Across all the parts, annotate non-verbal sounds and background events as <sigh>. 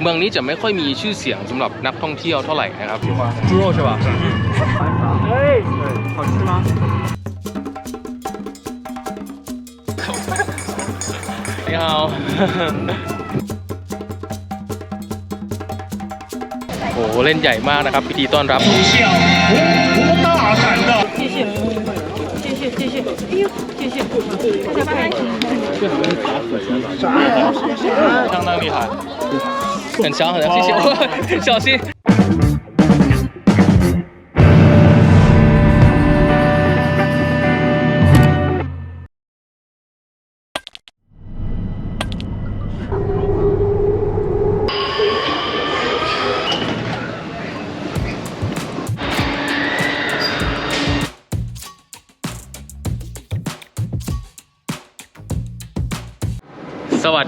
เมืองนี้จะไม่ค่อยมีชื่อเสียงสำหรับนักท่องเที่ยวเท่าไหร่นะครับ 猪肉是吧？哎，好吃吗？你好 โอ้โหเล่นใหญ่มากนะครับ พิธีต้อนรับ 向宏图大展的。谢谢，谢谢，谢谢，哎呦，谢谢，大家拜。相当厉害， 很强很强，谢谢，<laughs> 小心。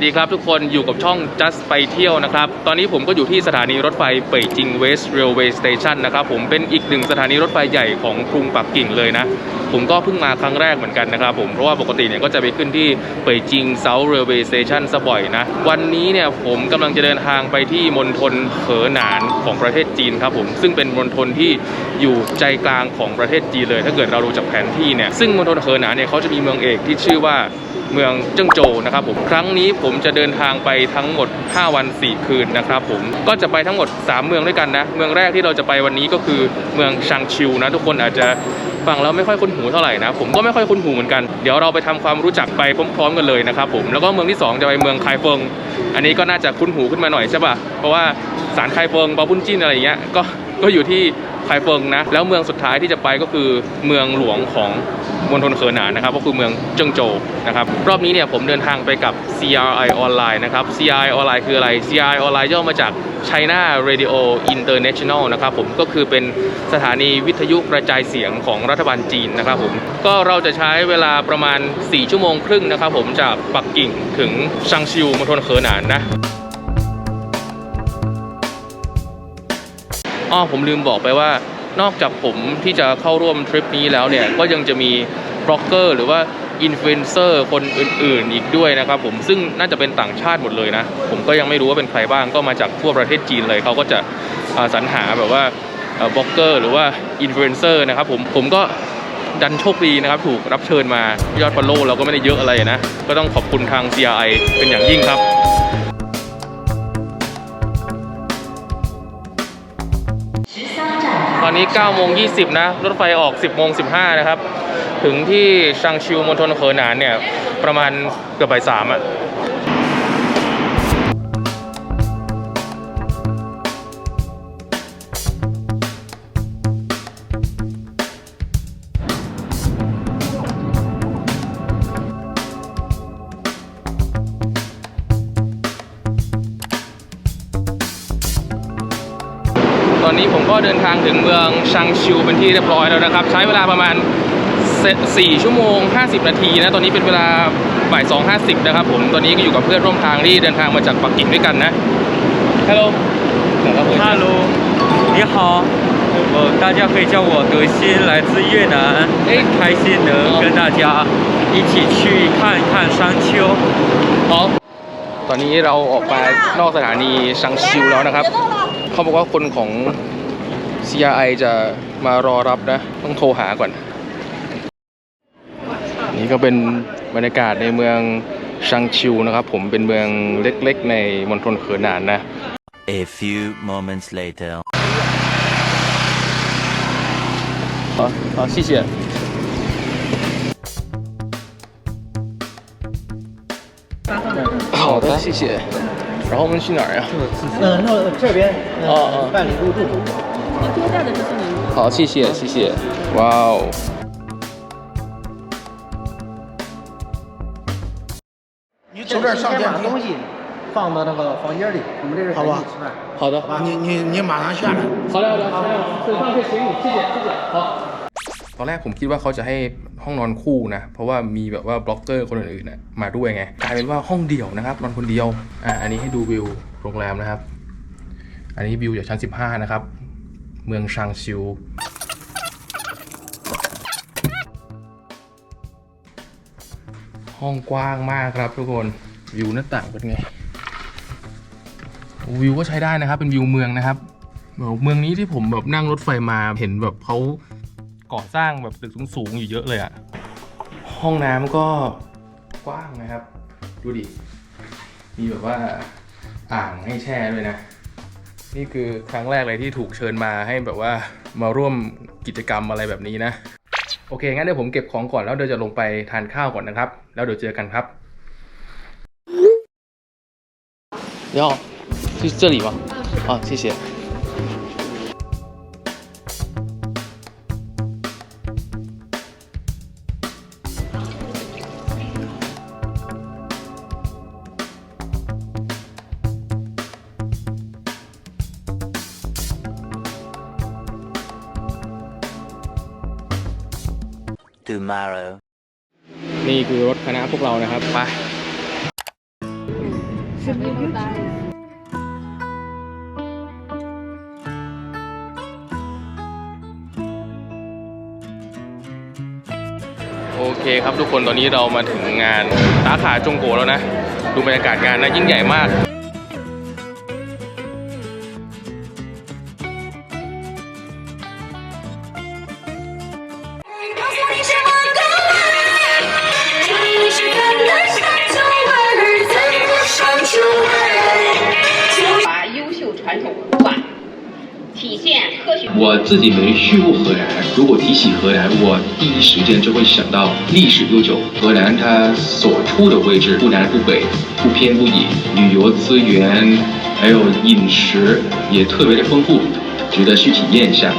ดีครับทุกคนอยู่กับช่อง just ไปเที่ยวนะครับ ตอนนี้ผมก็อยู่ที่สถานีรถไฟเป่ยจิง West Railway Station นะครับผมเป็นอีกหนึ่งสถานีรถไฟใหญ่ของกรุงปักกิ่งเลยนะ ผมก็เพิ่งมาครั้งแรกเหมือนกันนะครับผมเพราะว่าปกติเนี่ยก็จะไปขึ้นที่เป่ยจิง South Railway Station ซะบ่อยนะ วันนี้เนี่ยผมกำลังจะเดินทางไปที่มณฑลเหอหนานของประเทศจีนครับผมซึ่งเป็นมณฑลที่อยู่ใจกลางของประเทศจีนเลย ถ้าเกิดเราดูจากแผนที่เนี่ยซึ่งมณฑลเหอหนานเนี่ยเขาจะมีเมืองเอกที่ชื่อว่า เมืองเจิ้งโจวนะครับผมครั้งนี้ผมจะเดินทางไปทั้งหมด 5 วัน 4 คืนนะครับผมก็จะไปทั้งหมด 3 เมืองด้วยกันนะ เมืองแรกที่เราจะไปวันนี้ก็คือเมืองชางชิวนะทุกคนอาจจะฟังแล้วไม่ค่อยคุ้นหูเท่าไหร่นะผมก็ไม่ค่อยคุ้นหูเหมือนกันเดี๋ยวเราไปทำความรู้จักไปพร้อมๆกันเลยนะครับผมแล้วก็เมืองที่ 2 จะไปเมืองไคเฟิง อันนี้ก็น่าจะคุ้นหูขึ้นมาหน่อยใช่ป่ะเพราะว่าสารไคเฟิงบาบุนจินอะไรอย่างเงี้ยก็ก็อยู่ที่ไคเฟิงนะแล้วเมืองสุดท้ายที่จะไปก็คือเมืองหลวงของ มณฑลเขอหนานนะครับก็คือเมืองเจิ้งโจวนะครับรอบนี้เนี่ยผมเดินทางไปกับ CRI ออนไลน์นะครับ CRI ออนไลน์คืออะไร CRI ออนไลน์ย่อมาจาก China Radio International นะครับผมก็คือเป็นสถานีวิทยุกระจายเสียงของรัฐบาลจีนนะครับผมก็เราจะใช้เวลาประมาณ 4 ชั่วโมงครึ่งนะครับผมจากปักกิ่งถึงชังชิวมณฑลเขอหนานนะอ้อผมลืมบอกไปว่า นอกจากผมที่จะเข้าร่วมทริปนี้แล้วเนี่ยก็ยังจะมีบล็อกเกอร์หรือว่าอินฟลูเอนเซอร์คนอื่น ๆ อีกด้วยนะครับผมซึ่งน่าจะเป็นต่างชาติหมดเลยนะ ผมก็ยังไม่รู้ว่าเป็นใครบ้างก็มาจากทั่วประเทศจีนเลยเขาก็จะสรรหาแบบว่าบล็อกเกอร์หรือว่าอินฟลูเอนเซอร์นะครับผมผมก็ดันโชคดีนะครับ ถูกรับเชิญมายอดฟอลโล่เราก็ไม่ได้เยอะอะไรนะ ก็ต้องขอบคุณทาง CRI เป็นอย่างยิ่งครับ ตอนนี้9โมง20 นะ รถไฟออก 10โมง15 นะครับ ถึงที่ชางชิวมณฑลเขอหนานเนี่ย ประมาณเกือบบ่ายสามอะ เดินทางถึงเมืองชังชิวเป็นที่เรียบร้อยแล้วนะครับ ใช้เวลาประมาณ 4 ชั่วโมง 50 นาทีนะ ตอนนี้เป็นเวลาบ่าย2 50 นะครับผม ตอนนี้ก็อยู่กับเพื่อนร่วมทางที่เดินทางมาจากปักกิ่งด้วยกันนะ ฮัลโหล Hello，你好，我大家可以叫我德心，来自越南，哎很开心能跟大家一起去看一看山丘。 อ๋อตอนนี้เราออกมานอกสถานีชังชิวแล้วนะครับ เขาบอกว่าคนของ CRI จะมารอรับนะ ต้องโทรหาก่อน นี่ก็เป็นบรรยากาศในเมืองชังชิวนะครับ ผมเป็นเมืองเล็กๆ ในมณฑลเขอหนานนะ A few moments later. 好，好，谢谢。好的，谢谢。然后我们去哪儿呀？嗯，那这边嗯哦哦办理入住。 你多大的就是你。好，谢谢，谢谢。哇哦，你从这儿上电梯，东西放到那个房间里，我们这是好吧陪你吃饭。好的，好吧你你你马上下来。好的，好的，好的，手上这行李，谢谢，谢谢。好。ตอนแรกผมคิดว่าเขาจะให้ห้องนอนคู่นะ เพราะว่ามีแบบว่าบล็อกเกอร์คนอื่นๆนะมาด้วยไง กลายเป็นว่าห้องเดี่ยวนะครับ นอนคนเดียว อ่า อันนี้ให้ดูวิวโรงแรมนะครับ อันนี้วิวจากชั้น 15 นะครับ เมืองชางชิว ห้องกว้างมากครับทุกคน วิวหน้าต่างเป็นไง วิวก็ใช้ได้นะครับ เป็นวิวเมืองนะครับ เมืองนี้ที่ผมแบบนั่งรถไฟมาเห็นแบบเขาก่อสร้างแบบตึกสูงๆอยู่เยอะเลยอะห้องน้ำก็กว้างนะครับ ดูดิ มีแบบว่าอ่างให้แช่ด้วยนะ นี่คือครั้งแรกเลยที่ถูกเชิญมาให้แบบว่ามาร่วมกิจกรรมอะไรแบบนี้นะ โอเค งั้นเดี๋ยวผมเก็บของก่อนแล้วเดี๋ยวจะลงไปทานข้าวก่อนนะครับ แล้วเดี๋ยวเจอกันครับ要是这里吗？啊，谢谢。 Tomorrow. นี่คือรถคณะพวกเรานะครับ ไป โอเคครับทุกคนตอนนี้เรามาถึงงานสาขาจงโกแล้วนะ ดูบรรยากาศงานนะยิ่งใหญ่มาก 自己没去过荷兰，如果提起荷兰，我第一时间就会想到历史悠久。荷兰它所处的位置不南不北，不偏不倚，旅游资源还有饮食也特别的丰富，值得去体验一下。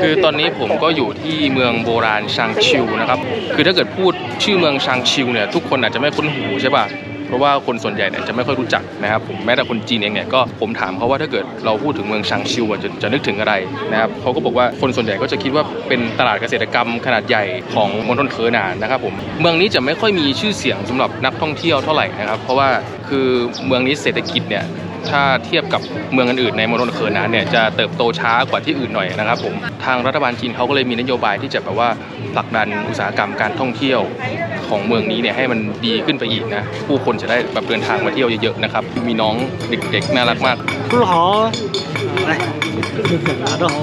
คือตอนนี้ผมก็อยู่ที่เมืองโบราณชางชิวนะครับ คือถ้าเกิดพูดชื่อเมืองชางชิวเนี่ยทุกคนอาจจะไม่คุ้นหูใช่ป่ะ เพราะว่าคนส่วนใหญ่เนี่ยจะไม่ค่อยรู้จักนะครับผมแม้แต่คนจีนเองเนี่ยก็ผมถามเขาว่าถ้าเกิดเราพูดถึงเมืองชางชิวจะจะนึกถึงอะไรนะครับเขาก็บอกว่าคนส่วนใหญ่ก็จะคิดว่าเป็นตลาดเกษตรกรรมขนาดใหญ่ของมณฑลเคอร์หนานนะครับผมเมืองนี้จะไม่ค่อยมีชื่อเสียงสำหรับนักท่องเที่ยวเท่าไหร่นะครับเพราะว่าคือเมืองนี้เศรษฐกิจเนี่ย ถ้าเทียบกับเมืองอื่นๆในมณฑลเขินนานเนี่ยจะเติบโตช้ากว่าที่อื่นหน่อยนะครับผมทางรัฐบาลจีนเขาก็เลยมีนโยบายที่จะแบบว่าผลักดันอุตสาหกรรมการท่องเที่ยวของเมืองนี้เนี่ยให้มันดีขึ้นไปอีกนะผู้คนจะได้แบบเดินทางมาเที่ยวเยอะๆนะครับมีน้องเด็กๆน่ารักมาก 叔叔好，来，拿着好。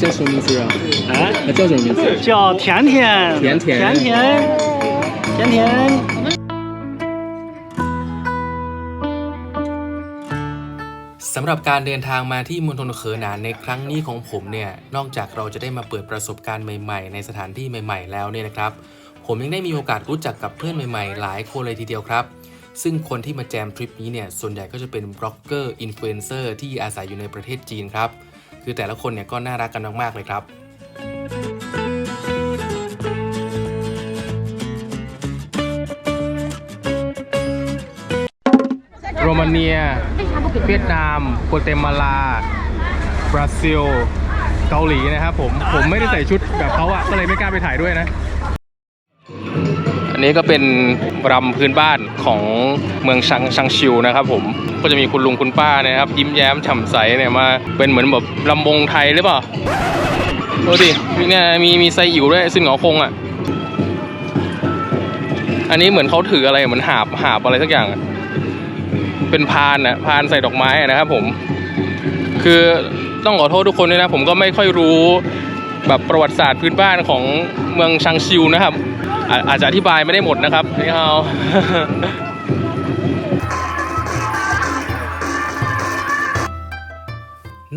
叫什么名字啊？哎，叫什么名字？叫甜甜，甜甜甜甜，甜甜。 สำหรับการเดินทางมาที่มณฑลเขอหนานในครั้งนี้ของผมเนี่ย นอกจากเราจะได้มาเปิดประสบการณ์ใหม่ๆ ในสถานที่ใหม่ ๆ แล้วเนี่ยนะครับ ผมยังได้มีโอกาสรู้จักกับเพื่อนใหม่ๆ หลายคนเลยทีเดียวครับ ซึ่งคนที่มาแจมทริปนี้เนี่ย ส่วนใหญ่ก็จะเป็นบล็อกเกอร์อินฟลูเอนเซอร์ที่อาศัยอยู่ในประเทศจีนครับ คือแต่ละคนเนี่ยก็น่ารักกันมากๆเลยครับ มาเนีย เวียดนามโกเตมาลา บราซิล เกาหลีนะครับผม ผมไม่ได้ใส่ชุดแบบเขาอะก็เลยไม่กล้าไปถ่ายด้วยนะ อันนี้ก็เป็นรำพื้นบ้านของเมืองชังชังชิวนะครับผม ก็จะมีคุณลุงคุณป้านะครับ ยิ้มแย้มฉ่ำใสเนี่ยมาเป็นเหมือนแบบลำวงไทยหรือเปล่าดูดิมีเนี่ยมีมีไซอิ๋วด้วยซึ่งหงอคงอะอันนี้เหมือนเขาถืออะไรเหมือนหาบหาบอะไรสักอย่างอะ เป็นพานนะพานใส่ดอกไม้นะครับผม คือต้องขอโทษทุกคนด้วยนะ ผมก็ไม่ค่อยรู้แบบประวัติศาสตร์พื้นบ้านของเมืองชังชิวนะครับอาอาจจะอธิบายไม่ได้หมดนะครับนี่เอา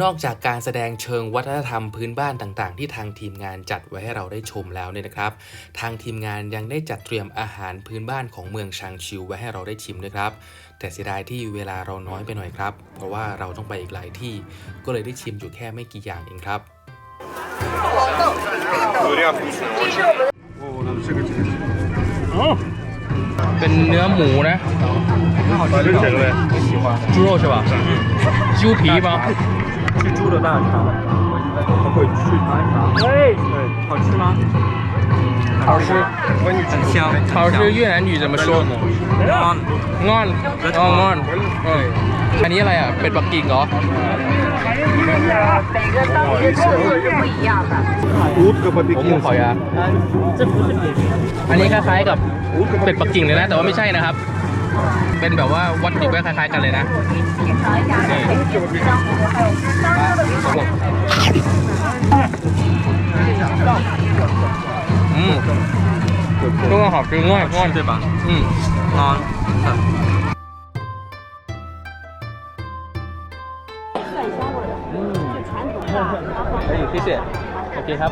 นอกจากการแสดงเชิงวัฒนธรรมพื้นบ้านต่างๆ ที่ทางทีมงานจัดไว้ให้เราได้ชมแล้วเนี่ยนะครับ ทางทีมงานยังได้จัดเตรียมอาหารพื้นบ้านของเมืองชางชิวไว้ให้เราได้ชิมด้วยครับ แต่เสียดายที่เวลาเราน้อยไปหน่อยครับ เพราะว่าเราต้องไปอีกหลายที่ ก็เลยได้ชิมอยู่แค่ไม่กี่อย่างเองครับ เป็นเนื้อหมูนะ猪肉是吧猪皮吗是猪的大肠，我一般都会去尝一尝。哎，对，好吃吗？ 好吃很香。好吃越南语怎么说งอนงอนอ๋องอนเอออันนี้อะไรอ่ะ เป็ดปักกิ่งเหรอ 每个当地的特色是不一样的。 ผมหมูขอยาอันนี้คล้ายๆกับเป็ดปักกิ่งเลยนะ แต่ว่าไม่ใช่นะครับ เป็นแบบว่าวัตถุดิบก็คล้ายๆกันเลยนะอื มก็หอมจริงง่ายง่าย对吧อืม 啊， 可以谢谢โอเคครับ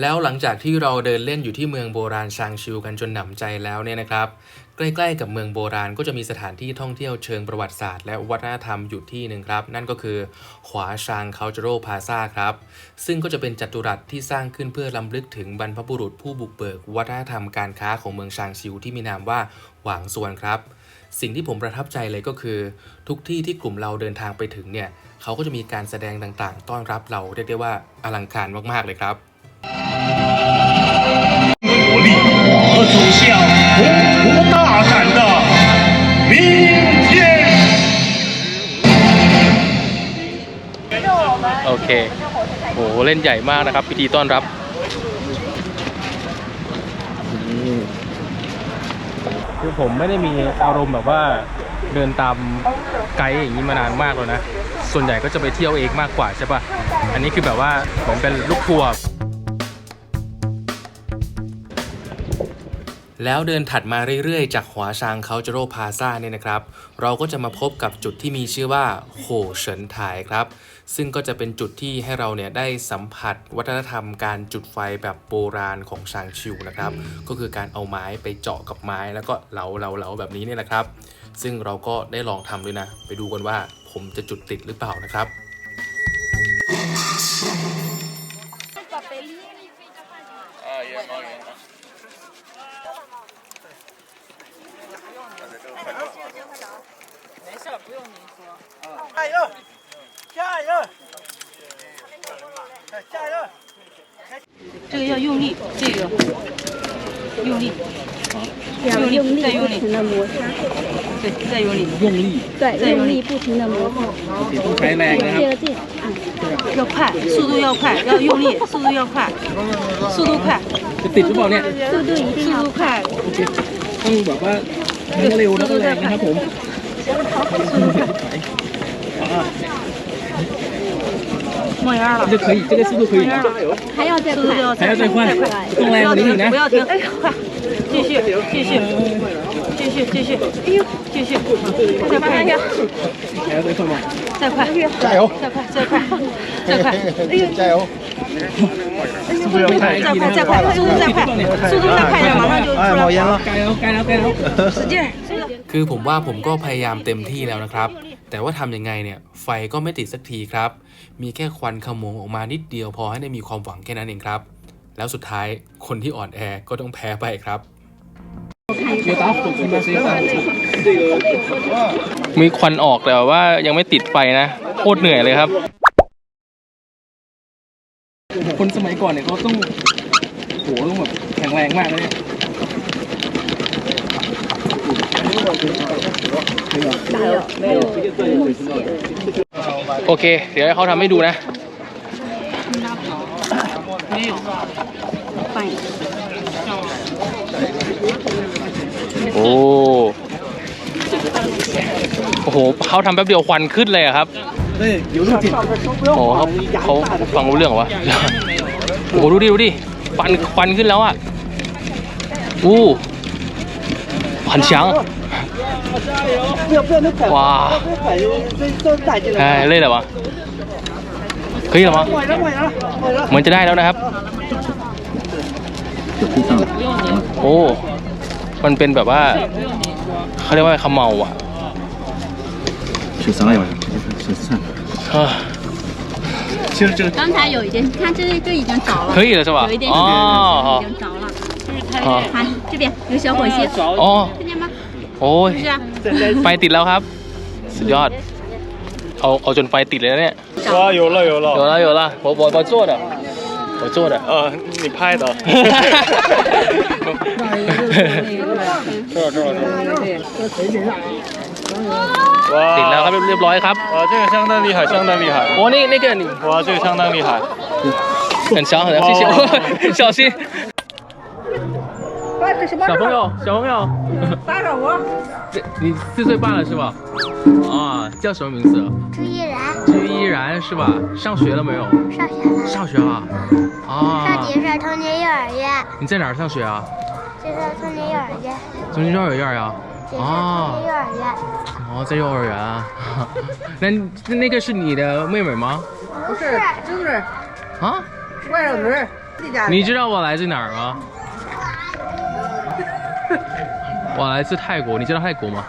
แล้วหลังจากที่เราเดินเล่นอยู่ที่เมืองโบราณชางชิวกันจนหนำใจแล้วเนี่ยนะครับ ใกล้ๆกับเมืองโบราณก็จะมีสถานที่ท่องเที่ยวเชิงประวัติศาสตร์และวัฒนธรรมอยู่ที่หนึ่งครับ นั่นก็คือขวาชาง Cultural Plaza ครับ ซึ่งก็จะเป็นจัตุรัสที่สร้างขึ้นเพื่อลำลึกถึงบรรพบุรุษผู้บุกเบิก วัฒนธรรมการค้าของเมืองชางชิวที่มีนามว่าหวางซวนครับ สิ่งที่ผมประทับใจเลยก็คือ ทุกที่ที่กลุ่มเราเดินทางไปถึงเนี่ยเขาก็จะมีการแสดงต่างๆ ต้อนรับเราเรียกได้ว่าอลังการมากๆเลยครับ 国力和走向 宏图大展的明天。 โอเค โห เล่นใหญ่มากนะครับ พิธีต้อนรับ คือผมไม่ได้มีอารมณ์แบบว่าเดินตามไกด์อย่างนี้มานานมากแล้วนะ ส่วนใหญ่ก็จะไปเที่ยวเองมากกว่าใช่ปะอันนี้คือแบบว่าเหมือนเป็นลูกทัวร์ แล้วเดินถัดมาเรื่อยๆ จากหัวชางเคาจโรพาซาเนี่ยนะครับ เราก็จะมาพบกับจุดที่มีชื่อว่าโหเฉินถ่ายครับ ซึ่งก็จะเป็นจุดที่ให้เราเนี่ยได้สัมผัสวัฒนธรรมการจุดไฟแบบโบราณของชางชิวนะครับ ก็คือการเอาไม้ไปเจาะกับไม้แล้วก็เหลาเหลาเหลาแบบนี้เนี่ยนะครับ ซึ่งเราก็ได้ลองทำด้วยนะ ไปดูกันว่าผมจะจุดติดหรือเปล่านะครับ 加油！加油！加油！这个要用力，这个用力，要用力用力再用力不停的摩擦，对，再用力，对，再用力用力不停的摩擦，ใช้แรงนะครับ 接近，要快，速度要快，要用力，速度要快，速度快， จะติดหรือเปล่าเนี่ย 速度一定速要度快， ต้องแบบว่าทั้ง เร็วแล้วก็แรงนะครับผม 冒烟了，这可以，这个速度可以吗？还要再速度要快，还要再快快，动来不要停，我理你呢不要停，哎，快，继续，继续，继续，继续，哎呦，继续，再快一点，还要再快吗？再快，加油！再快，再快，再快，哎呦，加油！ 速度要快一再快，点再快，速度再快，速度再快一点，马上就出哎，冒烟来，了！加油！加油！加油！使劲儿。 คือผมว่าผมก็พยายามเต็มที่แล้วนะครับ แต่ว่าทำยังไงเนี่ย ไฟก็ไม่ติดสักทีครับ มีแค่ควันขโมงออกมานิดเดียวพอให้ได้มีความหวังแค่นั้นเองครับ แล้วสุดท้ายคนที่อ่อนแอก็ต้องแพ้ไปครับ 有打火机吗？谁打火机？这个 มีควันออกแต่ว่ายังไม่ติดไฟนะ โคตรเหนื่อยเลยครับ คนสมัยก่อนเนี่ยเขาต้องโหต้องแบบแข็งแรงมากเลยเนี่ยโอเค เดี๋ยวให้เขาทำให้ดูนะ โอ้ โอ้โหเขาทำแป๊บเดียวควันขึ้นเลยอะครับ 对，有路径。 โอ้เขาเขาฟังรู้เรื่องเหรอวะ โอ้โหดูดิ ดูดิควันควันขึ้นแล้วอ่ะอู้很强哇哎累了吧可以了吗เหมือนจะได้แล้วนะครับ โอ้ มันเป็นแบบว่าเขาเรียกว่าขมเมาอ่ะ 是啥玩意儿？是菜。 เฮ้ย 其实这个刚才有一点，看这这已经着了，可以了是吧有一点哦好已经着了，就是它好看这边有小火星， อ๋อ 看见吗？ โอ้ย 是不是啊？ ไฟติดแล้วครับ สุดยอด เอาเอาจนไฟติดเลยนะเนี่ย 啊，有了有了。有了有了，我我我做的，我做的。呃，你拍的。 ติดแล้วครับเรียบร้อยครับ 哇，这个相当厉害，相当厉害。 โอ้นี่นี่个你哇，这个相当厉害。很强很强，谢谢，<laughs> 小心。小朋友，小朋友，打扰我。这你四岁半了是吧？啊，叫什么名字？朱依然朱依然是吧？上学了没有？上学了，上学了。上啊，吉市童年幼儿园，你在哪儿上学啊？这是童年幼儿园，中心幼儿园呀。 这是童啊年幼儿园，哦，在幼儿园啊。<laughs> 那那那个是你的妹妹吗？不是，就是啊？外甥女。你知道我来自哪儿吗？<laughs> 我来自泰国，你知道泰国吗？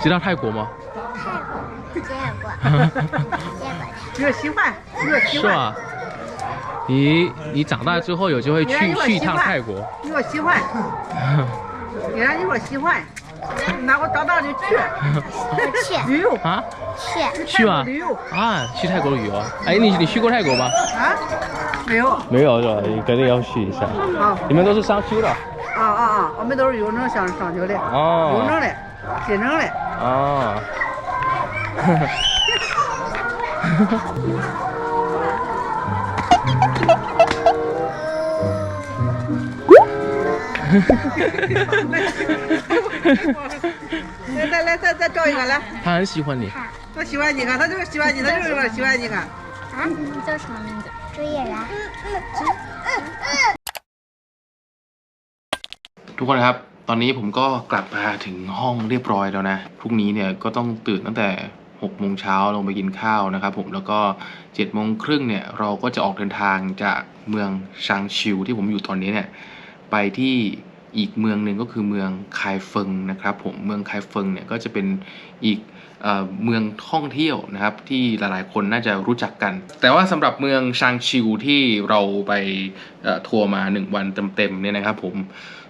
知道泰国吗？见过，见过的。有喜欢，有喜欢，是吧？你你长大之后有机会去去一趟泰国。有喜欢，<laughs> 你让你说喜欢，那我到那里去？去 <laughs> 旅游啊？去，去吗旅游？啊，去泰国旅游？哎，你你去过泰国吗？啊？没有。没有是吧？肯定要去一下。啊。你们都是商丘的。啊啊啊！我们都是邮政上商丘的，哦邮政的，新城的。啊。来来来，再再找一个来。他很喜欢你。他喜欢你看，他就是喜欢你，他就是有点喜欢你看。啊，你叫什么名字？朱依然。 ทุกคนครับ ตอนนี้ผมก็กลับมาถึงห้องเรียบร้อยแล้วนะ พรุ่งนี้เนี่ยก็ต้องตื่นตั้งแต่6โมงเช้าลงไปกินข้าวนะครับผมแล้วก็7โมงครึ่งเนี่ยเราก็จะออกเดินทางจากเมืองชางชิวที่ผมอยู่ตอนนี้เนี่ย ไปที่อีกเมืองหนึ่งก็คือเมืองคายเฟิงนะครับผมเมืองคายเฟิงเนี่ยก็จะเป็นอีกเอเมืองท่องเที่ยวนะครับที่หลายๆคนน่าจะรู้จักกัน แต่ว่าสำหรับเมืองชางชิวที่เราไปทัวร์มา 1 วันเต็มๆเนี่ยนะครับผม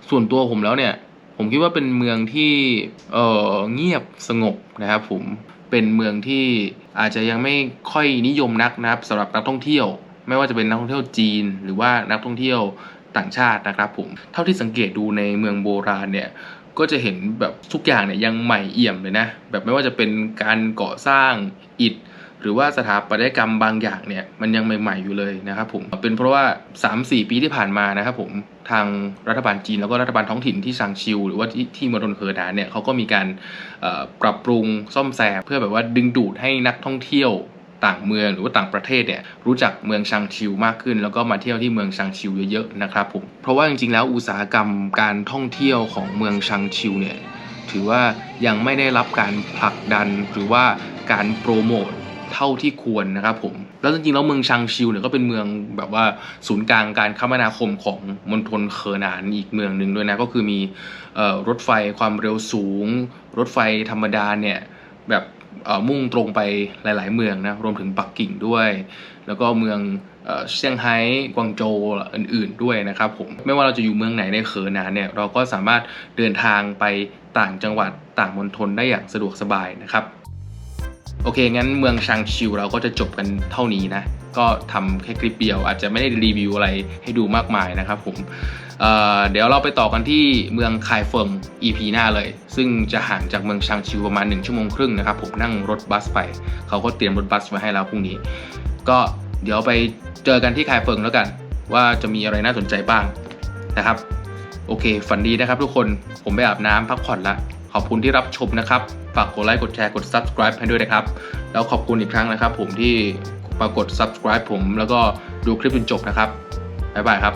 ส่วนตัวผมแล้วเนี่ยผมคิดว่าเป็นเมืองที่เเงียบสงบนะครับผมเป็นเมืองที่อาจจะยังไม่ค่อยนิยมนักนะครับสำหรับนักท่องเที่ยว ไม่ว่าจะเป็นนักท่องเที่ยวจีน หรือว่านักท่องเที่ยว ต่างชาตินะครับผม เท่าที่สังเกตดูในเมืองโบราณเนี่ยก็จะเห็นแบบทุกอย่างเนี่ยยังใหม่เอี่ยมเลยนะ แบบไม่ว่าจะเป็นการก่อสร้างอิฐหรือว่าสถาปัตยกรรมบางอย่างเนี่ยมันยังใหม่ๆอยู่เลยนะครับผมเป็นเพราะว่า 3-4 ปีที่ผ่านมานะครับผมทางรัฐบาลจีนแล้วก็รัฐบาลท้องถิ่นที่ซางชิว หรือว่าที่ที่มณฑลเคอร์ดานเนี่ยเขาก็มีการปรับปรุงซ่อมแซมเพื่อแบบว่าดึงดูดให้นักท่องเที่ยว ต่างเมืองหรือว่าต่างประเทศเนี่ยรู้จักเมืองชางชิวมากขึ้น แล้วก็มาเที่ยวที่เมืองชางชิวเยอะๆนะครับผมเพราะว่าจริงๆแล้วอุตสาหกรรมการท่องเที่ยวของเมืองชางชิวเนี่ยถือว่ายังไม่ได้รับการผลักดันหรือว่าการโปรโมทเท่าที่ควรนะครับผม แล้วจริงๆแล้วเมืองชางชิวเนี่ยก็เป็นเมืองแบบว่าศูนย์กลางการคมนาคมของมณฑลเคอร์นานอีกเมืองหนึ่งด้วยนะ ก็คือมีออรถไฟความเร็วสูง รถไฟธรรมดาเนี่ยแบบ มุ่งตรงไปหลาย ๆ เมืองนะรวมถึงปักกิ่งด้วย แล้วก็เมืองเซี่ยงไฮ้กวางโจวอื่น ๆ ด้วยนะครับผมไม่ว่าเราจะอยู่เมืองไหนในเขอหนานเนี่ยเราก็สามารถเดินทางไปต่างจังหวัดต่างมณฑลได้อย่างสะดวกสบายนะครับโอเค งั้นเมืองชางชิวเราก็จะจบกันเท่านี้นะ ก็ทำแค่คลิปเดียวอาจจะไม่ได้รีวิวอะไรให้ดูมากมายนะครับผม เเดี๋ยวเราไปต่อกันที่เมืองคายเฟิร์ง EP หน้าเลย ซึ่งจะห่างจากเมืองชางชิวประมาณ 1 ชั่วโมงครึ่งนะครับ ผมนั่งรถบัสไป เขาก็เตรียมรถบัสไว้ให้แล้วพรุ่งนี้ ก็เดี๋ยวไปเจอกันที่คายเฟิร์งแล้วกัน ว่าจะมีอะไรน่าสนใจบ้างนะครับ โอเค ฝันดีนะครับทุกคนผมไปอาบน้ำพักผ่อนละขอบคุณที่รับชมนะครับ ฝากกดไลค์กดแชร์กด subscribe ให้ด้วยนะครับ แล้วขอบคุณอีกครั้งนะครับ ผมที่มากด subscribe ผมแล้วก็ดูคลิปจนจบนะครับบ๊ายบายครับ